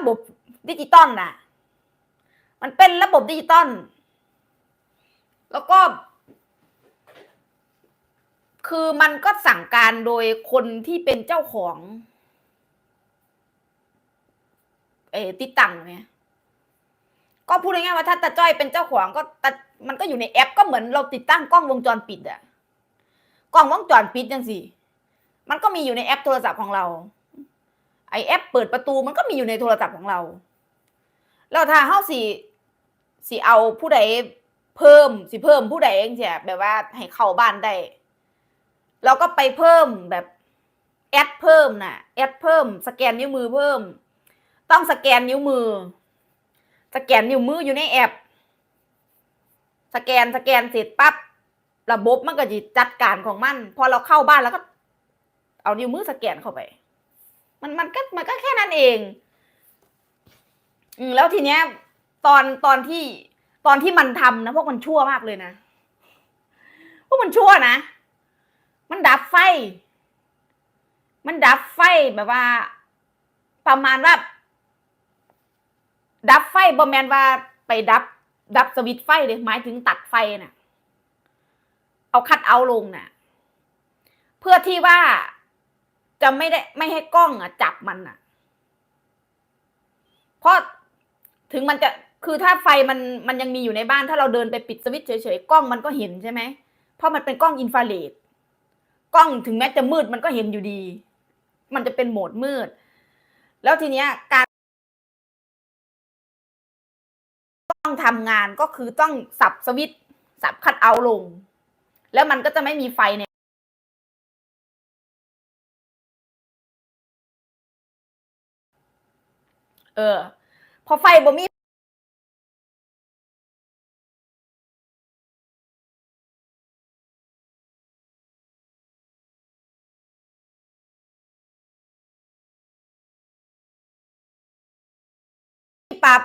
ระบบดิจิตอลน่ะ มันเป็นระบบดิจิตอล แล้วก็ คือมันก็สั่งการโดยคนที่เป็นเจ้าของเออติดตั้งเนี่ย ก็พูดง่ายๆว่าถ้าตาจ้อยเป็นเจ้าของก็ตามันก็อยู่ในแอปก็เหมือนเราติดตั้งกล้องวงจรปิดอะกล้องวงจรปิดยังสิ มันก็มีอยู่ในแอปโทรศัพท์ของเรา ไอแอปเปิดประตูมันก็มีอยู่ในโทรศัพท์ของเราแล้วถ้าเฮาสิสิเอาผู้ใดเพิ่มสิเพิ่มผู้ใดเองเสียแบบว่าให้เข้าบ้านได้เราก็ไปเพิ่มแบบแอดเพิ่มน่ะแอดเพิ่ม สแกนนิ้วมือเพิ่ม ต้องสแกนนิ้วมือ สแกนนิ้วมืออยู่ในแอป สแกนสแกนเสร็จปั๊บระบบมันก็จะจัดการของมัน พอเราเข้าบ้านแล้วก็ เอานิ้วมือสแกนเข้าไป มันมันก็มันก็แค่นั้นเอง อืมแล้วทีเนี้ย ตอนตอนที่ตอนที่มันทำนะพวกมันชั่วมากเลยนะพวกมันชั่วนะ มันดับไฟ มันดับไฟแบบว่า ประมาณว่า ดับไฟบอแมนว่าไปดับ ดับสวิตไฟเลยหมายถึงตัดไฟน่ะ เอาคัดเอาลงน่ะ เพื่อที่ว่า จะไม่ได้ไม่ให้กล้องอะ จับมันอะ เพราะถึงมันจะคือถ้าไฟมันมันยังมีอยู่ในบ้านถ้าเราเดินไปปิดสวิตช์เฉยๆกล้องมันก็เห็นใช่ไหมเพราะมันเป็นกล้องอินฟราเรดกล้องถึงแม้จะมืดมันก็เห็นอยู่ดี มันจะเป็นโหมดมืด แล้วทีเนี้ยการต้องทำงานก็คือต้องสับสวิตช์สับคัดเอาท์ลง แล้วมันก็จะไม่มีไฟใน เออ พอไฟบ่มีปับ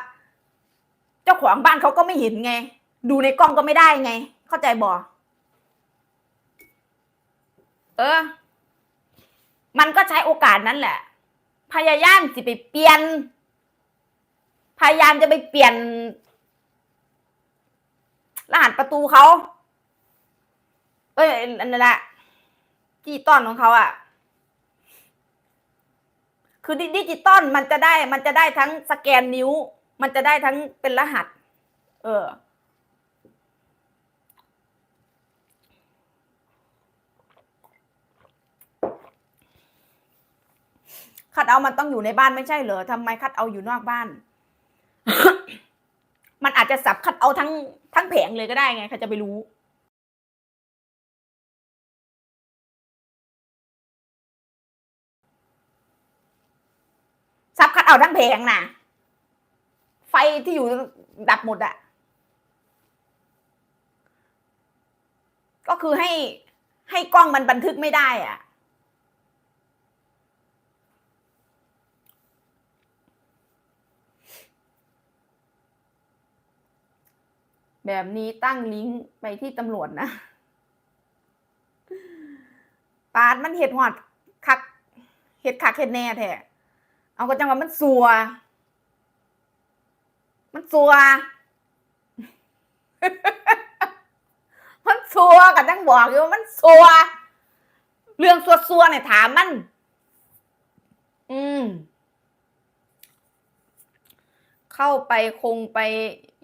เจ้าของบ้านเขาก็ไม่เห็นไง ดูในกล้องก็ไม่ได้ไง เข้าใจบ่เออ มันก็ใช้โอกาสนั้นแหละ พยายามสิไปเปลี่ยน พยายามจะไปเปลี่ยน รหัสประตูเขา เอ้ยอันนั้นแหละดิจิตอลของเขาอะ่ะคือดิจิตอลมันจะได้ มันจะได้ทั้งสแกนนิ้ว มันจะได้ทั้งเป็นรหัส เออคัดเอามันต้องอยู่ในบ้านไม่ใช่เหรอทำไมคัดเอาอยู่นอกบ้าน อาจจะสับคัดเอาทั้งทั้งแผงเลยก็ได้ไงใครจะไปรู้สับคัดเอาทั้งแผงน่ะไฟที่อยู่ดับหมดอะก็คือให้ให้กล้องมันบันทึกไม่ได้อะ แบบนี้ตั้งลิงก์ไปที่ตำรวจนะ ปาดมันเห็ดหอดคักเห็ดคักเห็ดแน่แท้เอาก็จังว่ามันสัว มันสัว มันสัวกันจังบอกอยู่ว่ามันสัว เรื่องสัวๆเนี่ยถามมัน อืม เข้าไปคงไป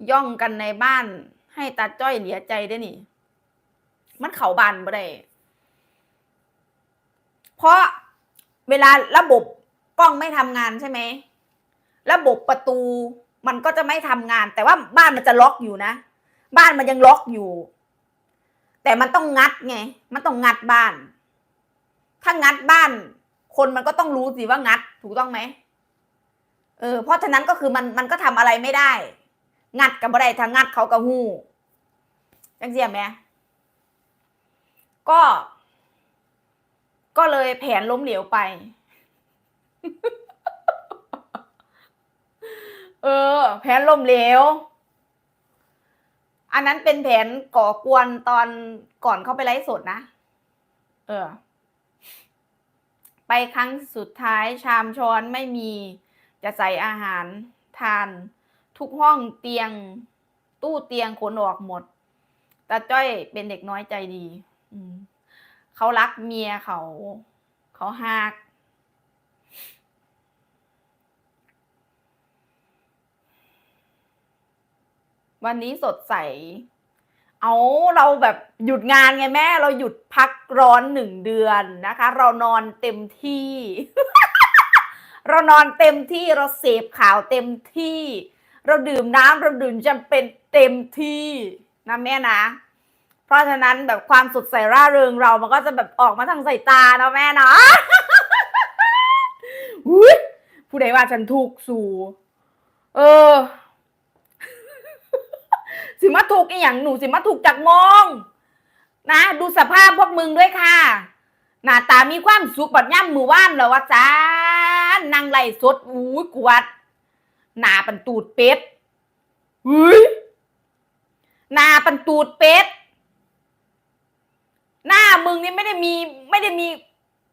ย่องกันในบ้าน ให้ตาจ้อยเหลียใจได้นี่ มันเข่าบานบ่ได้เพราะเวลาระบบกล้องไม่ทำงานใช่ไหมระบบประตูมันก็จะไม่ทำงาน แต่ว่าบ้านมันจะล็อกอยู่นะ บ้านมันยังล็อกอยู่ แต่มันต้องงัดไง มันต้องงัดบ้าน ถ้างัดบ้าน คนมันก็ต้องรู้สิว่างัด ถูกต้องไหม เออเพราะฉะนั้นก็คือมันมันก็ทำอะไรไม่ได้ งัดกับบ่ได้ทางงัดเขากับหูจังเสียไหมก็ ก็เลยแผนล้มเหลวไป เออ แผนล้มเหลว อันนั้นเป็นแผนก่อกวนตอนก่อนเขาไปไลฟ์สดนะ เออ ไปครั้งสุดท้ายชามช้อนไม่มี จะใส่อาหารทาน ทุกห้องเตียง ตู้เตียงขนออกหมดตาจ้อยเป็นเด็กน้อยใจดี อืมเขารักเมียเขา เขาหากวันนี้สดใส เอาเราแบบหยุดงานไงแม่ เราหยุดพักร้อนหนึ่งเดือนนะคะ เรานอนเต็มที่ เรานอนเต็มที่เราเสพข่าวเต็มที่ เราดื่มน้ำเราดื่มจำเป็นเต็มที่นะแม่นะ เพราะฉะนั้นแบบความสดใสร่าเริงเรามันก็จะแบบออกมาทางสายตาเนาะแม่เนาะผู้ใดว่าฉันถูกสู่ เออ สิมาถูกอีหยังหนูสิมาถูกจากมอง นะ ดูสภาพพวกมึงด้วยค่ะ หน้าตามีความสุขบัดย่ำมือว่านเหรอวะจ้านนางไหลสดอู้ยกวดหน้าปันตูดเป็ดเฮ้ยหน้าปันตูดเป็ดหน้ามึงนี่ไม่ได้มี ไม่ได้มี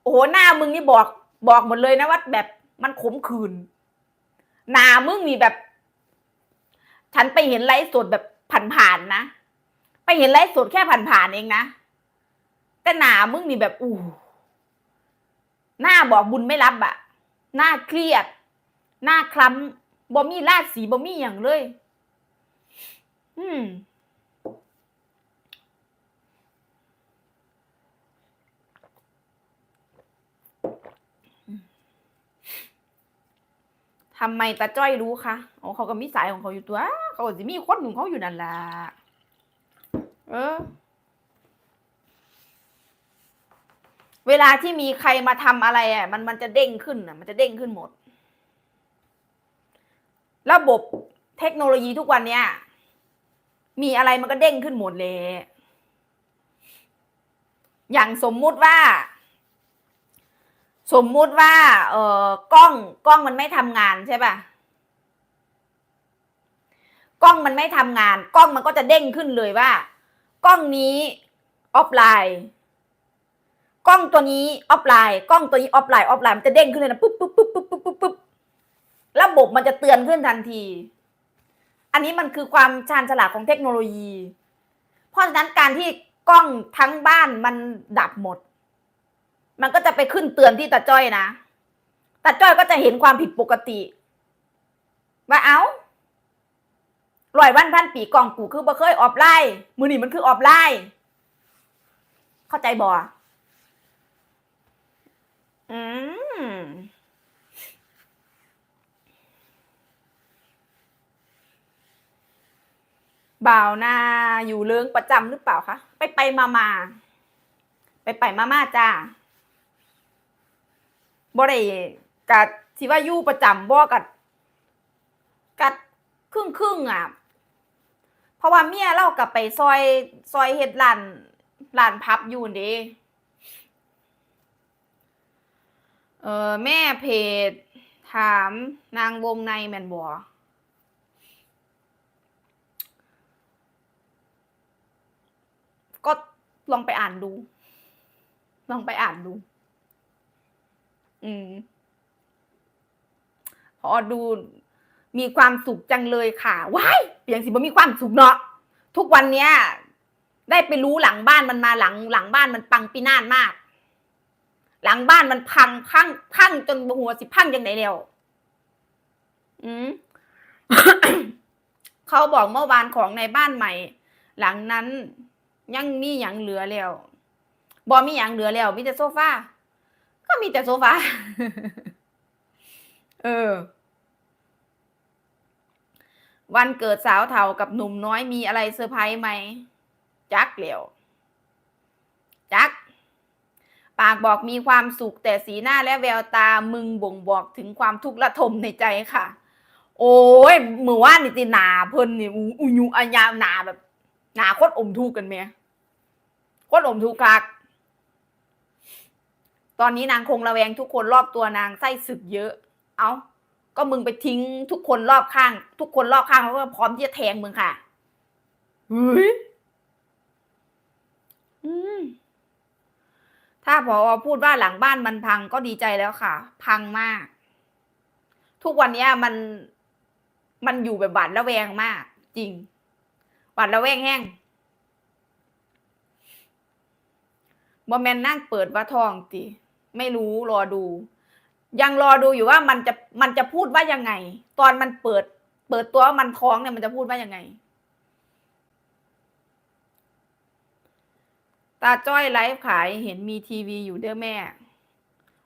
โอ้โหหน้ามึงนี่บอก บอกหมดเลยนะว่าแบบมันขมขื่นหน้ามึงนี่แบบ ฉันไปเห็นไลฟ์สดแบบผ่านๆนะไปเห็นไลฟ์สดแค่ผ่านๆเองนะ แต่หน้ามึงนี่แบบอู้หน้าบอกบุญไม่รับอะหน้าเครียด หน้าคล้ำบ่มีราดสีบ่มีอย่างเลย อืมทำไมตาจ้อยรู้คะโอ๋อเขาก็มีสายของเขาอยู่ตัว เขาก็จะมีคนของเขาอยู่นั่นละ เออ เวลาที่มีใครมาทำอะไรอะมันมันจะเด้งขึ้นอะ มันจะเด้งขึ้นหมด ระบบเทคโนโลยีทุกวันเนี้ยมีอะไรมันก็เด้งขึ้นหมดเลย อย่างสมมุติว่า สมมุติว่า เออกล้องกล้องมันไม่ทำงานใช่ป่ะกล้องมันไม่ทำงาน กล้องมันก็จะเด้งขึ้นเลยว่า กล้องนี้ออฟไลน์ กล้องตัวนี้ออฟไลน์กล้องตัวนี้ออฟไลน์ออฟไลน์มันจะเด้งขึ้นเลยนะปุ๊บปุ๊บปุ๊บปุ๊บปุ๊บปุ๊บปุ๊บระบบมันจะเตือนขึ้นทันที อันนี้มันคือความชาญฉลาดของเทคโนโลยี เพราะฉะนั้นการที่กล้องทั้งบ้านมันดับหมด มันก็จะไปขึ้นเตือนที่ตาจ้อยนะตาจ้อยก็จะเห็นความผิดปกติ ว่าเอา้าลอยวันพันปีกล่องกูคือบ่เคยออฟไลน์มือนี่มันคือออฟไลน์เข้าใจบ่ อืมบ่าวนาอยู่เลิงประจำหรือเปล่าคะ ไปไปมามาไปไปมามาจ้าบ่ได้กัดที่ว่าอยู่ประจำบ่กัดกัดครึ่งครึ่งอะ เพราะว่าเมียเรากลับไปซอยซอยเฮ็ดร้านร้านพับอยู่เด้ เออแม่เพจถามนางวงในแมนบ่ก็ลองไปอ่านดู ลองไปอ่านดู อืมพอดูมีความสุขจังเลยค่ะ ว้ายเปียงสิบ่มีความสุขเนาะ ทุกวันเนี้ย ได้ไปรู้หลังบ้านมันมาหลังหลังบ้านมันปังปีนานมาก หลังบ้านมันพังพังพังจนหัวสิพังยังไงเร็วอืมเขาบอกเมื่อวานของในบ้านใหม่ หลังนั้น ยังมีอย่างเหลือแล้วบอมีอย่างเหลือแล้วมีแต่โซฟาก็มีแต่โซฟาเออ วันเกิดสาวเทากับหนุ่มน้อยมีอะไรเซอร์ไพรส์ไหมจักเหลียวจัก ปากบอกมีความสุขแต่สีหน้าและแววตามึงบ่งบอกถึงความทุกข์ระทมในใจค่ะ โอ้ยมือว่านี่ติหนาเพิ่นนี่อุยุอัญญาหนาแบบหนาโคตรอมทุกข์กันไหมโคตรอมทุกข์คัก ตอนนี้นางคงระแวงทุกคนรอบตัวนางไส้ศึกเยอะ เอ้าก็มึงไปทิ้งทุกคนรอบข้าง ทุกคนรอบข้างเขาก็พร้อมที่จะแทงมึงค่ะเฮ้ยอืม ถ้าพอพูดว่าหลังบ้านมันพังก็ดีใจแล้วค่ะ พังมาก ทุกวันนี้มันมันอยู่แบบหวาดระแวงมาก จริงหวาดระแวงแห้งบอแมนนั่งเปิดว่าทองติไม่รู้รอดู ยังรอดูอยู่ว่ามันจะมันจะพูดว่ายังไง ตอนมันเปิด เปิดตัวว่ามันท้องเนี่ยมันจะพูดว่ายังไง ตาจ้อยไลฟ์ขายเห็นมีทีวีอยู่เด้อแม่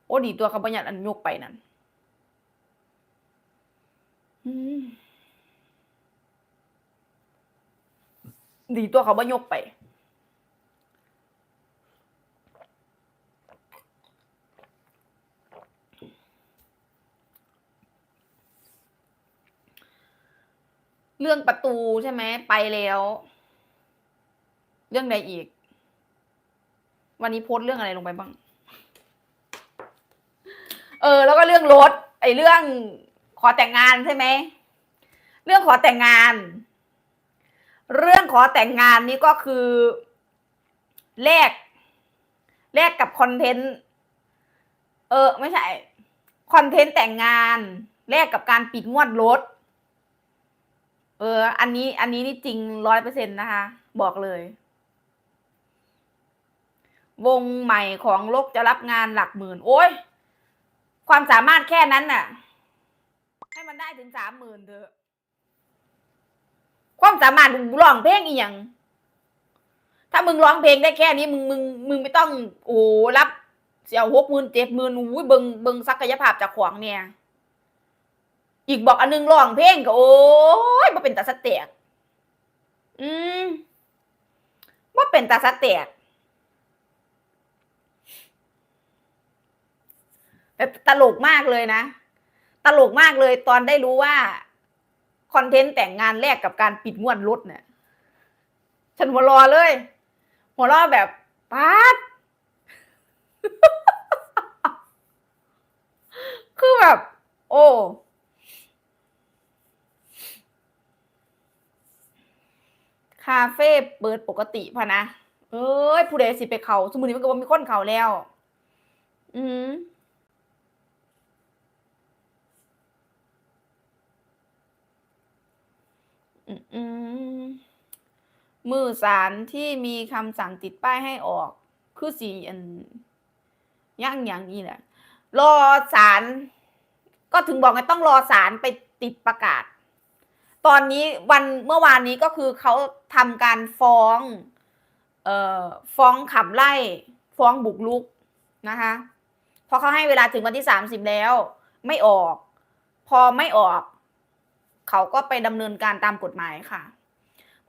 โอ้ดีตัวเขาบัญญัติอันยกไปนั่นดีตัวเขาบัญยกไป เรื่องประตูใช่ไหมไปแล้ว เรื่องใดอีก วันนี้โพสต์เรื่องอะไรลงไปบ้าง เออ แล้วก็เรื่องรถ ไอ้เรื่องขอแต่งงานใช่ไหม เรื่องขอแต่งงาน เรื่องขอแต่งงานนี่ก็คือแลกแลกกับคอนเทนต์ เออ ไม่ใช่ คอนเทนต์แต่งงาน แลกกับการปิดงวดรถ เออ อันนี้ อันนี้นี่จริงร้อยเปอร์เซ็นต์นะคะ บอกเลย วงใหม่ของลกจะรับงานหลักหมื่น โอ้ย ความสามารถแค่นั้นน่ะ ให้มันได้ถึงสามหมื่นเถอะ ความสามารถมึงร้องเพลงอีหยังถ้ามึงร้องเพลงได้แค่นี้มึงมึงมึงไม่ต้องโอ้รับเสียหกหมื่นเจ็ดหมื่นอุ้ยเบิงเบิงศักยภาพจากขวางเนี่ย อีกบอกอันหนึงร้องเพลงก็โอ้ยมาเป็นตาสะแตกอืมว่าเป็นตาสะแตก ตลกมากเลยนะ ตลกมากเลยตอนได้รู้ว่าคอนเทนต์แต่งงานแรกกับการปิดงวดรถเนี่ยฉันหัวรอเลย หัวรอแบบป๊าดคือแบบ โอ้คาเฟ่เปิดปกติพะนะ เอ้ย ผู้ใดสิไปเขาสมมุติมันก็บ่มีคนเขาแล้ว อืม มือสารที่มีคำสั่งติดป้ายให้ออก คือสีอันย่างอย่างนี้แหละ รอสารก็ถึงบอกไงต้องรอสารไปติดประกาศ ตอนนี้วันเมื่อวานนี้ก็คือเขาทำการฟ้อง เอ่อฟ้องขับไล่ ฟ้องบุกรุกนะคะเพราะเขาให้เวลาถึงวันที่สามสิบแล้ว ไม่ออก พอไม่ออก เขาก็ไปดำเนินการตามกฎหมายค่ะ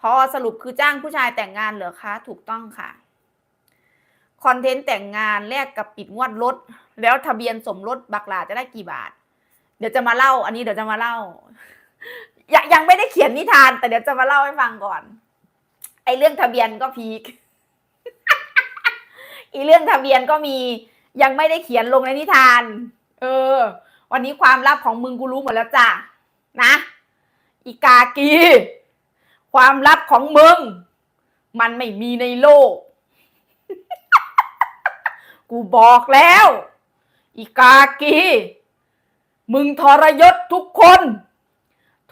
พอสรุปคือจ้างผู้ชายแต่งงานเหรอคะถูกต้องค่ะคอนเทนต์แต่งงานแลกกับปิดงวดรถ แล้วทะเบียนสมรสบักหลาจะได้กี่บาท เดี๋ยวจะมาเล่า อันนี้เดี๋ยวจะมาเล่ายังยังไม่ได้เขียนนิทาน แต่เดี๋ยวจะมาเล่าให้ฟังก่อน ไอเรื่องทะเบียนก็พีคอีเรื่องทะเบียนก็มียังไม่ได้เขียนลงในนิทาน เออ วันนี้ความลับของมึงกูรู้หมดแล้วจ้ะนะ อีกากี ความลับของมึง มันไม่มีในโลก กูบอกแล้ว อีกากี มึงทรยศทุกคน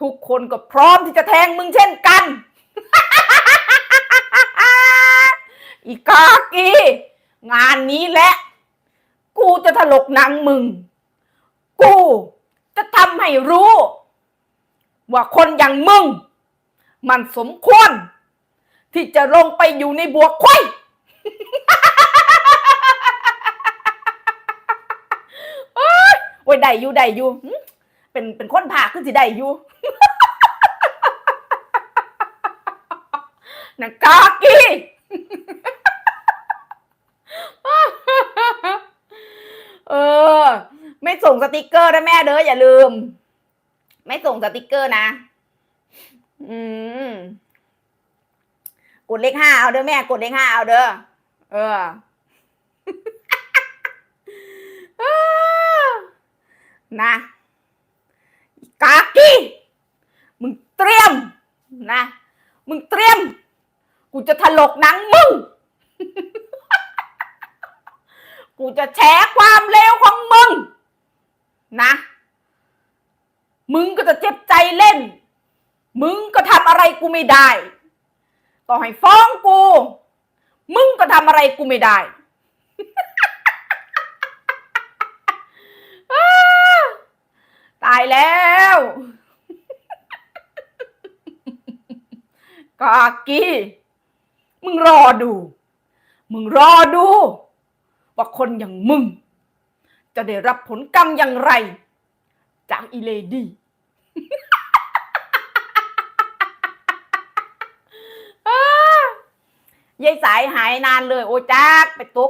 ทุกคนก็พร้อมที่จะแทงมึงเช่นกัน อีกากี งานนี้แหละ กูจะถลกหนังมึง กูจะทำให้รู้ ว่าคนอย่างมึง มันสมควร ที่จะลงไปอยู่ในบวกควายโอ๊ยโอ้ยได้อยู่ได้อยู่เป็นเป็นคนผ่าขึ้นสิได้อยู่นักกากีเออ ไม่ส่งสติกเกอร์นะแม่เด้ออย่าลืม ไม่ส่งสติกเกอร์นะ อืม กดเลขห้าเอาเด้อแม่ กดเลขห้าเอาเด้อ เออนะกากี้มึงเตรียม นะ มึงเตรียม กูจะถลกหนังมึง กูจะแฉความเลวของมึง นะ มึงก็จะเจ็บใจเล่น มึงก็ทำอะไรกูไม่ได้ ต่อให้ฟ้องกู มึงก็ทำอะไรกูไม่ได้ตายแล้ว กากีมึงรอดู มึงรอดู ว่าคนอย่างมึง จะได้รับผลกรรมอย่างไร จากอีเลดี้ อ้า ยายสายหายนานเลย โอ้จักไปตก